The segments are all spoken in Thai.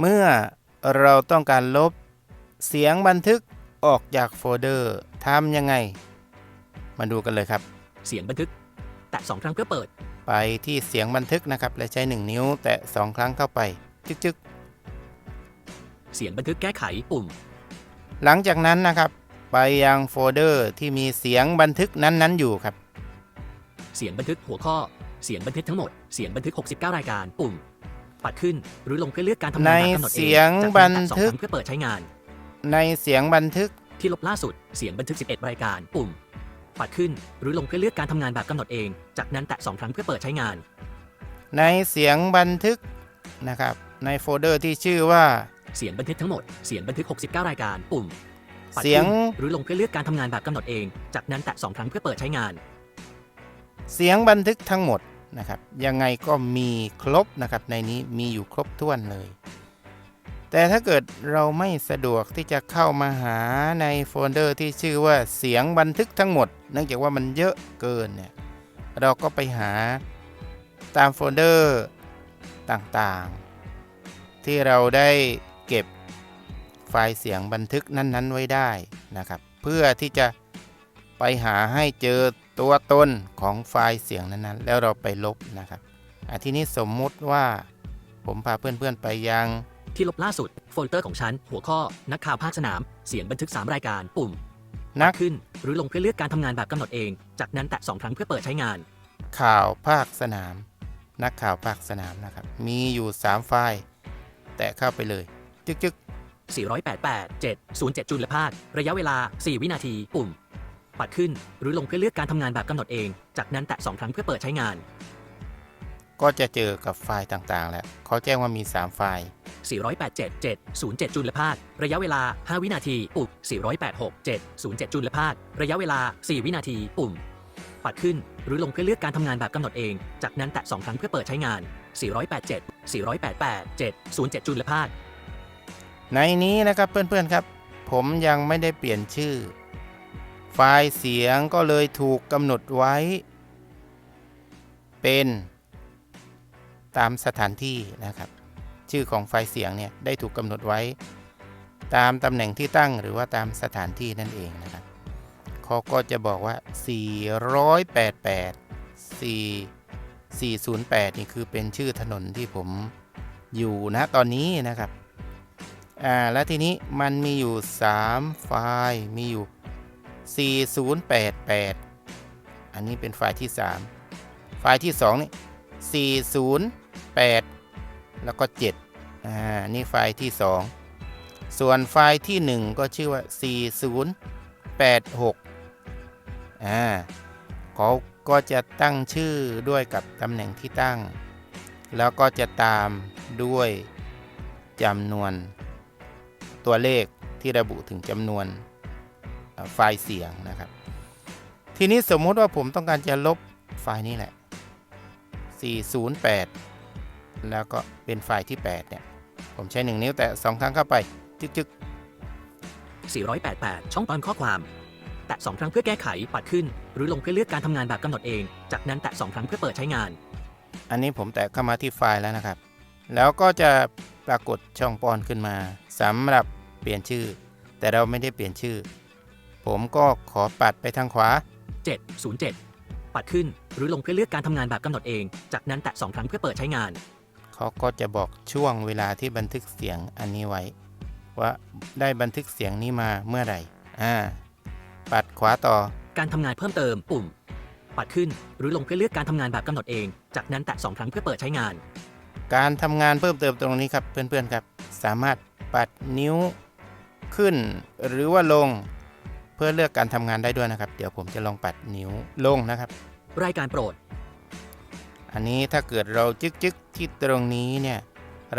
เมื่อเราต้องการลบเสียงบันทึกออกจากโฟลเดอร์ทำยังไง มาดูกันเลยครับ เสียงบันทึก แตะสองครั้งเพื่อเปิด ไปที่เสียงบันทึกนะครับ และใช้ 1 นิ้ว แตะ 2 ครั้งเข้าไป จึกเสียงบันทึกแก้ไขปุ่มๆหลังจากนั้นนะครับ ไปยังโฟลเดอร์ที่มีเสียงบันทึกนั้นๆ อยู่ครับ เสียงบันทึกหัวข้อ เสียงบันทึกทั้งหมด เสียงบันทึก 69 รายการปุ่ม ปัดขึ้น หรือลงเพื่อเลือกการทำงานแบบกำหนดเองในเสียงจากบันั้นนแตะสองทึคกรั้งเพื่อเปิดใช้งาน ในเสียงบันทึก ที่ลบล่าสุด เสียงบันทึก 11 รายการ ปุ่ม ปัดขึ้น หรือลงเพื่อเลือกการทำงานแบบกำหนดเอง จากนั้นแตะสองครั้งเพื่อเปิดใช้งาน ในเสียงบันทึกนะครับ ในโฟลเดอร์ที่ชื่อว่า เสียงบันทึกทั้งหมด เสียงบันทึก 69 รายการ ปุ่มปัดเสียงขึ้นหรือลงเพื่อเลือกการทำงานแบบกำหนดเอง จากนั้นแตะสองครั้งเพื่อเปิดใช้งาน เสียงบันทึกทั้งหมด นะครับ ยังไงก็มีครบนะครับในนี้มีอยู่ครบถ้วนเลย แต่ถ้าเกิดเราไม่สะดวกที่จะเข้ามาหาในโฟลเดอร์ที่ชื่อว่าเสียงบันทึกทั้งหมด เนื่องจากว่ามันเยอะเกินเนี่ยเราก็ไปหาตามโฟลเดอร์ต่างๆ ที่เราได้เก็บไฟล์เสียงบันทึกนั้นๆ ไว้ได้นะครับ เพื่อที่จะ ไปหาให้เจอตัวตนของไฟล์เสียงนั้นๆ แล้วเราไปลบนะครับอะทีนี้สมมุติว่าผมพาเพื่อนๆไปยังที่ลบล่าสุด โฟลเดอร์ของฉัน หัวข้อ นักข่าวภาคสนาม เสียงบันทึก 3 รายการปุ่ม นักขึ้น หรือลงเพื่อเลือกการทำงานแบบกำหนดเอง จากนั้นแตะสองครั้งเพื่อเปิดใช้งาน ข่าวภาคสนาม นักข่าวภาคสนามนะครับ มีอยู่ 3 ไฟล์ แตะเข้าไปเลย จึก488 707 จุลภาค ระยะเวลา 4 วินาที ปุ่ม ปัดขึ้น หรือลงเพื่อเลือกการทำงานแบบกำหนดเอง จากนั้นแตะสองครั้งเพื่อเปิดใช้งานๆก็จะเจอกับไฟล์ต่างๆ แล้วเขาแจ้งว่ามี 3 ไฟล์ 487 707 จุลภาค ระยะเวลา 5 วินาที ปุ่ม 486 707 จุลภาค ระยะเวลา 4 วินาที ปุ่ม ปัดขึ้น หรือลงเพื่อเลือกการทำงานแบบกำหนดเอง จากนั้นแตะสองครั้งเพื่อเปิดใช้งาน 487 488 707 จุลภาค ในนี้นะครับเพื่อนๆครับ ผมยังไม่ได้เปลี่ยนชื่อ ไฟล์เสียงก็เลยถูกกำหนดไว้ เป็นตามสถานที่นะครับ ชื่อของไฟล์เสียงเนี่ยได้ถูกกำหนดไว้ ตามตำแหน่งที่ตั้งหรือว่าตามสถานที่นั่นเองนะครับเขาก็จะบอกว่า 488 4 408 นี่คือเป็นชื่อถนนที่ผมอยู่นะตอนนี้นะครับ อ่า แล้วทีนี้มันมีอยู่ 3 ไฟล์ มีอยู่ 4088 อันนี้เป็นไฟล์ที่ 3 ไฟล์ที่2นี่408 แล้วก็ 7 อ่า นี่ไฟล์ที่ 2 ส่วนไฟล์ที่ 1 ก็ชื่อว่า 4086 อ่าเขาก็จะตั้งชื่อด้วยกับตำแหน่งที่ตั้ง แล้วก็จะตามด้วยจำนวน ตัวเลขที่ระบุถึงจำนวน ไฟล์เสียงนะครับ ทีนี้สมมุติว่าผมต้องการจะลบไฟล์นี้แหละ 408 แล้วก็เป็นไฟล์ที่ 8 เนี่ย ผมใช้ 1 นิ้วแต่ 2 ครั้งเข้าไป จึก488 ช่องตอนข้อความ แตะสองครั้งเพื่อแก้ไข ปัดขึ้น หรือลงเพื่อเลือกการทำงานแบบกำหนดเอง จากนั้นแตะสองครั้งเพื่อเปิดใช้งานๆอันนี้ผมแตะเข้ามาที่ไฟล์แล้วนะครับ แล้วก็จะปรากฏช่องปอนขึ้นมาสำหรับเปลี่ยนชื่อ แต่เราไม่ได้เปลี่ยนชื่อ ผมก็ขอปัดไปทางขวา 707 ปัดขึ้นหรือลงเพื่อเลือกการทำงานแบบกำหนดเอง จากนั้นแตะสองครั้งเพื่อเปิดใช้งาน เขาก็จะบอกช่วงเวลาที่บันทึกเสียงอันนี้ไว้ ว่าได้บันทึกเสียงนี้มาเมื่อไหร่อ่าปัดขวาต่อ การทำงานเพิ่มเติมปุ่ม ปัดขึ้นหรือลงเพื่อเลือกการทำงานแบบกำหนดเอง จากนั้นแตะสองครั้งเพื่อเปิดใช้งาน การทำงานเพิ่มเติมตรงนี้ครับเพื่อนๆครับ สามารถปัดนิ้วขึ้นหรือว่าลง เพื่อเลือกการทำงานได้ด้วยนะครับ เดี๋ยวผมจะลองปัดนิ้วลงนะครับ รายการโปรด อันนี้ถ้าเกิดเราจึกจึกๆที่ตรงนี้เนี่ย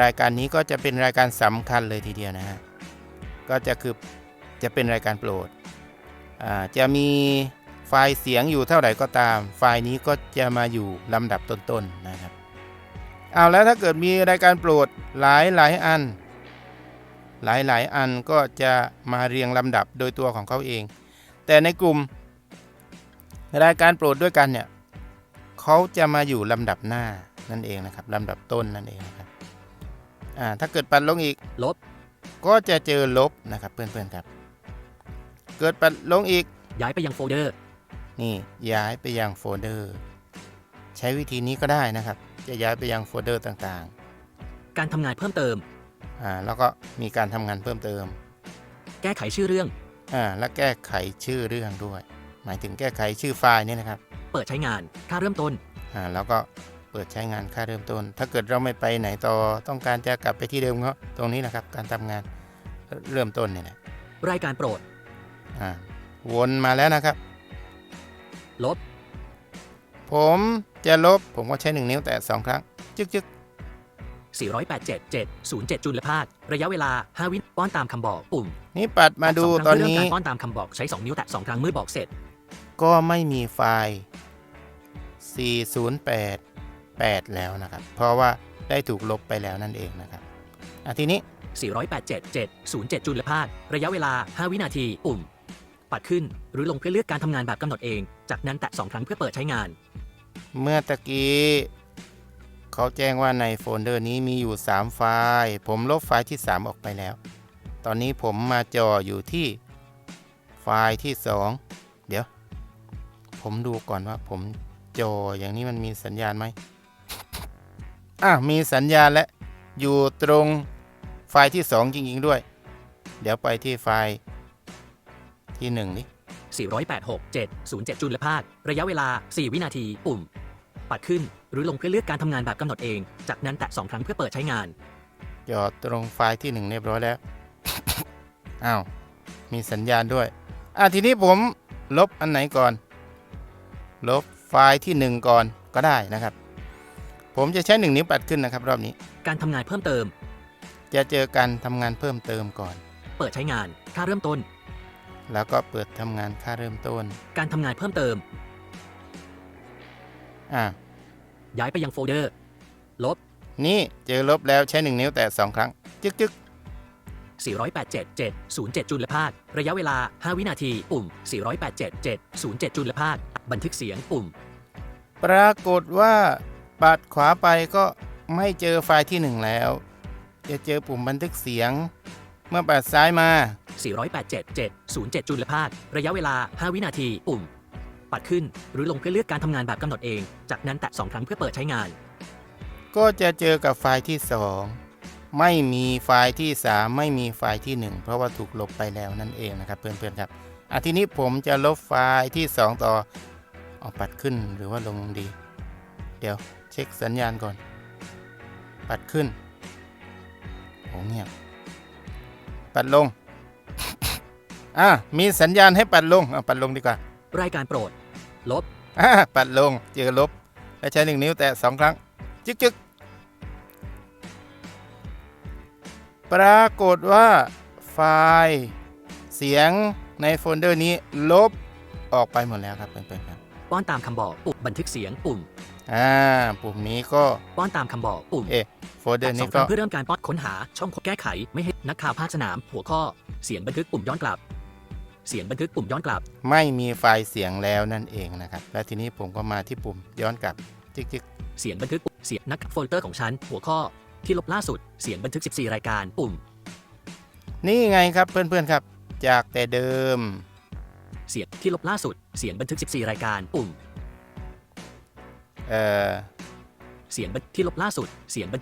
รายการนี้ก็จะเป็นรายการสำคัญเลยทีเดียวนะฮะก็จะคือจะเป็นรายการโปรดอ่าจะมีไฟล์เสียงอยู่เท่าไหร่ก็ตาม ไฟล์นี้ก็จะมาอยู่ลำดับต้นๆนะครับเอาแล้วถ้าเกิดมีรายการโปรดหลายหลายอัน หลายหลายอันก็จะมาเรียงลำดับโดยตัวของเขาเอง แต่ในกลุ่มรายการโปรดด้วยกันเนี่ยเขาจะมาอยู่ลำดับหน้านั่นเองนะครับลำดับต้นนั่นเองนะครับอ่าถ้าเกิดปัดลงอีกลบ ก็จะเจอลบนะครับเพื่อนๆครับ เกิดปัดลงอีกย้ายไปยังโฟลเดอร์นี่ย้ายไปยังโฟลเดอร์ใช้วิธีนี้ก็ได้นะครับ จะย้ายไปยังโฟลเดอร์ต่างการทำงานเพิ่มเติมๆ อ่าแล้วก็มีการทำงานเพิ่มเติม แก้ไขชื่อเรื่อง อ่าและแก้ไขชื่อเรื่องด้วย หมายถึงแก้ไขชื่อไฟล์นี่นะครับเปิดใช้งาน ค่าเริ่มต้น อ่าแล้วก็เปิดใช้งานค่าเริ่มต้น ถ้าเกิดเราไม่ไปไหนต่อต้องการจะกลับไปที่เดิมก็ตรงนี้นะครับการทำงานเริ่มต้นเนี่ยนะรายการโปรด อ่าวนมาแล้วนะครับ ลบ ผมจะลบผมก็ใช้หนึ่งนิ้วแต่สองครั้งจึ๊กจึ๊ก 487 707 จุลภาค ระยะเวลา 5 วิป้อนตามคำบอก ปุ่มนี่ปัดมาดูแะสงคตรั้องนเพื่เริ่มนี้ การป้อนตามคำบอกใช้ 2 นิ้วแตะ 2 ครั้งเมื่อบอกเสร็จ ก็ไม่มีไฟล์ 4088 แล้วนะครับ เพราะว่าได้ถูกลบไปแล้วนั่นเองนะครับอะทีนี้ 487 707 จุลภาค ระยะเวลา 5 วินาที ปุ่ม ปัดขึ้นหรือลงเพื่อเลือกการทำงานแบบกำหนดเอง จากนั้นแตะ 2 ครั้งเพื่อเปิดใช้งาน เมื่อตะกี้ เขาแจ้งว่าในโฟลเดอร์นี้มีอยู่ 3 ไฟล์ ผมลบไฟล์ที่ 3 ออกไปแล้ว ตอนนี้ผมมาจ่ออยู่ที่ไฟล์ที่ 2 เดี๋ยว ผมดูก่อนว่าผมจ่ออย่างนี้มันมีสัญญาณไหมอะมีสัญญาณและ อยู่ตรงไฟล์ที่ 2 จริง ๆ ด้วย เดี๋ยวไปที่ไฟล์ที่1นี่486 707 จุลภาคระยะเวลา 4 วินาที ปุ่ม ปัดขึ้น หรือลงเพื่อเลือกการทำงานแบบกำหนดเอง จากนั้นแตะ 2 ครั้งเพื่อเปิดใช้งานจอดตรงไฟล์ที่หนึ่งเรียบร้อยแล้ว อ้าว มีสัญญาณด้วย อะทีนี้ผมลบอันไหนก่อน ลบไฟล์ที่หนึ่งก่อนก็ได้นะครับ ผมจะใช้หนึ่งนิ้วปัดขึ้นนะครับ รอบนี้ การทำงานเพิ่มเติม จะเจอการทำงานเพิ่มเติมก่อน เปิดใช้งาน ค่าเริ่มต้น แล้วก็เปิดทำงานค่าเริ่มต้น การทำงานเพิ่มเติม อะย้ายไปยังโฟลเดอร์ ลบ นี่เจอลบแล้วใช้หนึ่งนิ้วแต่สองครั้ง จึ๊กจึ๊ก487 707 จุลภาค ระยะเวลา 5 วินาที ปุ่ม 487 707 จุลภาค บันทึกเสียง ปุ่ม ปรากฏว่าปัดขวาไปก็ไม่เจอไฟล์ที่หนึ่งแล้ว จะเจอปุ่มบันทึกเสียง เมื่อปัดซ้ายมา 487 707 จุลภาค ระยะเวลา 5 วินาที ปุ่ม ปัดขึ้น หรือลงเพื่อเลือกการทำงานแบบกำหนดเอง จากนั้นแตะ2ครั้งเพื่อเปิดใช้งาน ก็จะเจอกับไฟล์ที่ 2 ไม่มีไฟล์ที่ 3 ไม่มีไฟล์ที่ 1 เพราะว่าถูกลบไปแล้วนั่นเองนะครับเพื่อนๆครับอะทีนี้ผมจะลบไฟล์ที่ 2 ต่อเอาปัดขึ้นหรือว่าลงดี เดี๋ยวเช็คสัญญาณก่อน ปัดขึ้นโอ้เงียบปัดลง อะมีสัญญาณให้ปัดลงเอาปัดลงดีกว่า รายการโปรด ลบอ่าปัดลงเจอลบ แล้วใช้หนึ่งนิ้วแตะสองครั้ง จึ๊กจึ๊กปรากฏว่าไฟล์เสียงในโฟลเดอร์นี้ลบออกไปหมดแล้วครับเพื่อนๆครับป้อนตามคำบอกปุ่มบันทึกเสียงปุ่มอ่าปุ่มนี้ก็ป้อนตามคำบอกปุ่มเอะโฟลเดอแตะร์สอนี้งคก็รั้งเพื่อเริ่มการป้อนค้นหาช่องแก้ไขไม่ให้นักข่าวภาคสนาม หัวข้อเสียงบันทึกปุ่มย้อนกลับ เสียงบันทึกปุ่มย้อนกลับ ไม่มีไฟล์เสียงแล้วนั่นเองนะครับ และทีนี้ผมก็มาที่ปุ่มย้อนกลับจึ๊กจึ๊กเสียงบันทึกเสียงนักโฟลเดอร์ของฉัน หัวข้อที่ลบล่าสุด เสียงบันทึก 14 รายการปุ่ม นี่ไงครับเพื่อนๆครับ จากแต่เดิม เสียงที่ลบล่าสุด เสียงบันทึก 14 รายการปุ่ม เอ่อ เสียงบันที่ลบล่าสุด เสียงบัน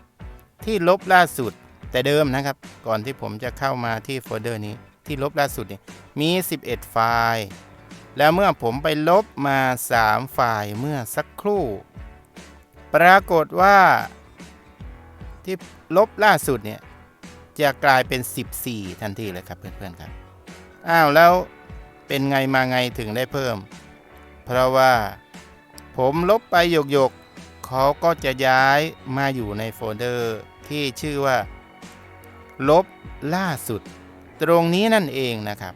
ที่ลบล่าสุดแต่เดิมนะครับ ก่อนที่ผมจะเข้ามาที่โฟลเดอร์นี้ ที่ลบล่าสุดเนี่ยมี 11 ไฟล์ แล้วเมื่อผมไปลบมา 3 ไฟล์เมื่อสักครู่ ปรากฏว่า ที่ลบล่าสุดเนี่ยจะกลายเป็น 14 ทันทีเลยครับเพื่อนๆครับอ้าวแล้วเป็นไงมาไงถึงได้เพิ่ม เพราะว่าผมลบไปหยกๆเขาก็จะย้ายมาอยู่ในโฟลเดอร์ที่ชื่อว่า ลบล่าสุด ตรงนี้นั่นเองนะครับ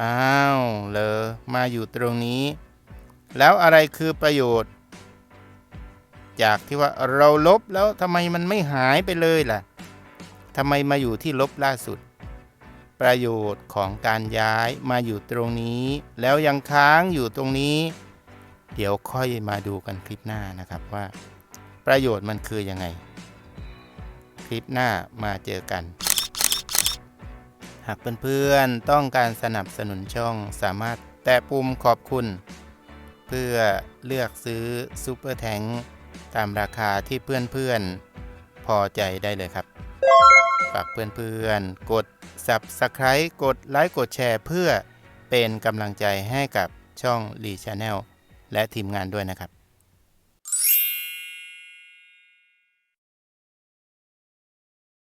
อ้าวเลยมาอยู่ตรงนี้ แล้วอะไรคือประโยชน์ จากที่ว่าเราลบแล้วทำไมมันไม่หายไปเลยล่ะทำไมมาอยู่ที่ลบล่าสุด ประโยชน์ของการย้ายมาอยู่ตรงนี้ แล้วยังค้างอยู่ตรงนี้ เดี๋ยวค่อยมาดูกันคลิปหน้านะครับว่า ประโยชน์มันคือยังไงคคลิปหน้ามาเจอกัน หากเพื่อนๆต้องการสนับสนุนช่องสามารถแตะปุ่มขอบคุณ เพื่อเลือกซื้อซูเปอร์แทงตามราคาที่เพื่อนๆ พอใจได้เลยครับ ฝากเพื่อนๆ กด Subscribe กดไลค์กดแชร์เพื่อเป็นกำลังใจให้กับช่อง Lee Channel และทีมงานด้วยนะครับ